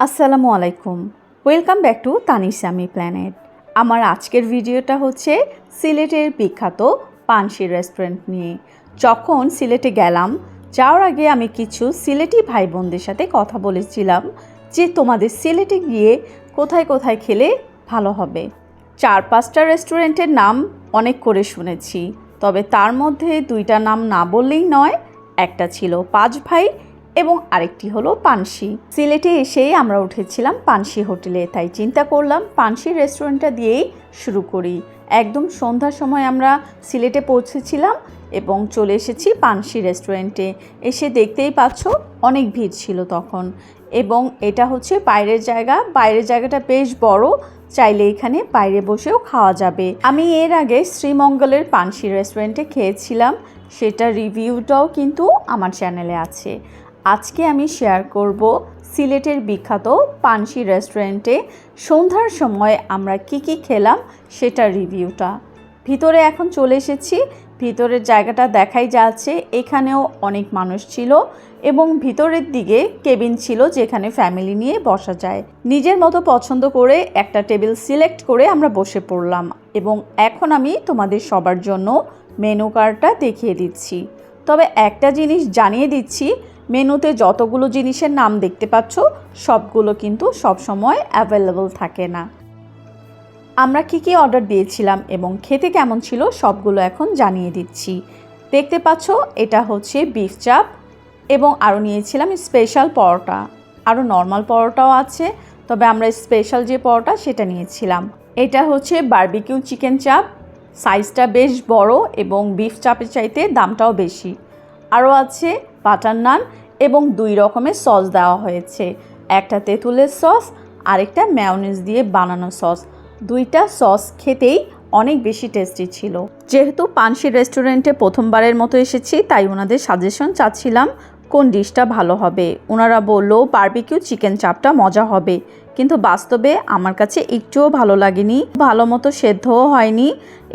আসসালামু আলাইকুম। Welcome back to Tanisami planet আমার আজকের ভিডিওটা হচ্ছে সিলেটের বিখ্যাত পানসি রেস্টুরেন্ট নিয়ে। যখন সিলেটে গেলাম, যাওয়ার আগে আমি কিছু সিলেটি ভাই বোনদের সাথে কথা বলেছিলাম যে তোমাদের সিলেটে গিয়ে কোথায় কোথায় খেলে ভালো হবে। চার পাঁচটা রেস্টুরেন্টের নাম অনেক করে শুনেছি, তবে তার মধ্যে দুইটা নাম না বললেই নয়, একটা ছিল পাঁচ ভাই এবং আরেকটি হলো পানসি। সিলেটে এসেই আমরা উঠেছিলাম পানসি হোটেলে, তাই চিন্তা করলাম পানসি রেস্টুরেন্টটা দিয়েই শুরু করি। একদম সন্ধ্যার সময় আমরা সিলেটে পৌঁছেছিলাম এবং চলে এসেছি পানসি রেস্টুরেন্টে। এসে দেখতেই পাচ্ছ অনেক ভিড় ছিল তখন এবং এটা হচ্ছে বাইরের জায়গা। বাইরের জায়গাটা বেশ বড়, চাইলে এখানে বাইরে বসেও খাওয়া যাবে। আমি এর আগে শ্রীমঙ্গলের পানসি রেস্টুরেন্টে খেয়েছিলাম। সেটা রিভিউটাও কিন্তু আমার চ্যানেলে আছে। আজকে আমি শেয়ার করব সিলেটের বিখ্যাত পানসি রেস্টুরেন্টে সন্ধ্যার সময় আমরা কি কি খেলাম সেটা রিভিউটা ভিতরে এখন চলে এসেছি, ভিতরের জায়গাটা দেখাই যাচ্ছে, এখানেও অনেক মানুষ ছিল এবং ভিতরের দিকে কেবিন ছিল যেখানে ফ্যামিলি নিয়ে বসা যায়। নিজের মতো পছন্দ করে একটা টেবিল সিলেক্ট করে আমরা বসে পড়লাম এবং এখন আমি তোমাদের সবার জন্য মেনু কার্ডটা দেখিয়ে দিচ্ছি। তবে একটা জিনিস জানিয়ে দিচ্ছি মেনুতে যতগুলো জিনিসের নাম দেখতে পাচ্ছ, সবগুলো কিন্তু সবসময় অ্যাভেলেবল থাকে না। আমরা কি কি অর্ডার দিয়েছিলাম এবং খেতে কেমন ছিল সবগুলো এখন জানিয়ে দিচ্ছি। দেখতে পাচ্ছ, এটা হচ্ছে বিফ চাপ এবং আরও নিয়েছিলাম স্পেশাল পরোটা। আরও নর্মাল পরোটাও আছে, তবে আমরা স্পেশাল যে পরোটা সেটা নিয়েছিলাম। এটা হচ্ছে বারবিকিউ চিকেন চাপ সাইজটা বেশ বড় এবং বিফ চাপের চাইতে দামটাও বেশি। আরও আছে বাটার নান এবং দুই রকমের সস দেওয়া হয়েছে। একটা তেঁতুলের সস, আরেকটা ম্যাওনিজ দিয়ে বানানো সস। দুইটা সস খেতেই অনেক বেশি টেস্টি ছিল। যেহেতু পানসি রেস্টুরেন্টে প্রথমবারের মতো এসেছি, তাই ওনাদের সাজেশন চাচ্ছিলাম কোন ডিশটা ভালো হবে। ওনারা বলল, বারবিকিউ চিকেন চাপটা মজা হবে। কিন্তু বাস্তবে আমার কাছে একটুও ভালো লাগেনি, ভালো মতো সেদ্ধও হয়নি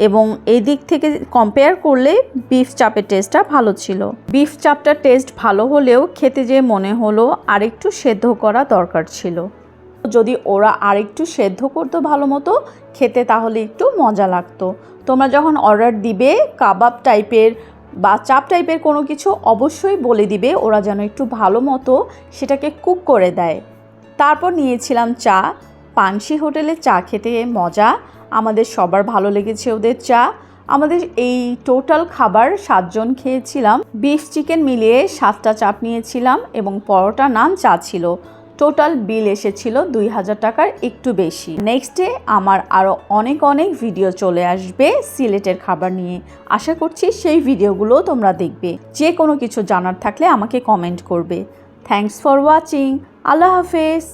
এবং এই দিক থেকে কম্পেয়ার করলে বিফ চাপের টেস্টটা ভালো ছিল। বিফ চাপটার টেস্ট ভালো হলেও খেতে যে মনে হলো আরেকটু সেদ্ধ করা দরকার ছিল। যদি ওরা আরেকটু সেদ্ধ করতো ভালো মতো, খেতে তাহলে একটু মজা লাগতো। তোমরা যখন অর্ডার দিবে, কাবাব টাইপের বা চাপ টাইপের কোনো কিছু অবশ্যই বলে দিবে, ওরা যেন একটু ভালো মতো সেটাকে কুক করে দেয়। তারপর নিয়েছিলাম চা। পানসি হোটেলে চা খেতে মজা। আমাদের সবার ভালো লেগেছে ওদের চা। আমাদের এই টোটাল খাবার সাতজন খেয়েছিলাম। বিফ চিকেন মিলিয়ে সাতটা চাপ নিয়েছিলাম এবং পরোটা নান চা ছিল। টোটাল বিল এসেছিল দুই হাজার টাকার একটু বেশি। নেক্সট ডে আমার আরও অনেক অনেক ভিডিও চলে আসবে সিলেটের খাবার নিয়ে। আশা করছি সেই ভিডিওগুলো তোমরা দেখবে। যে কোনো কিছু জানার থাকলে আমাকে কমেন্ট করবে। থ্যাংকস ফর ওয়াচিং আল্লাহ হাফেজ।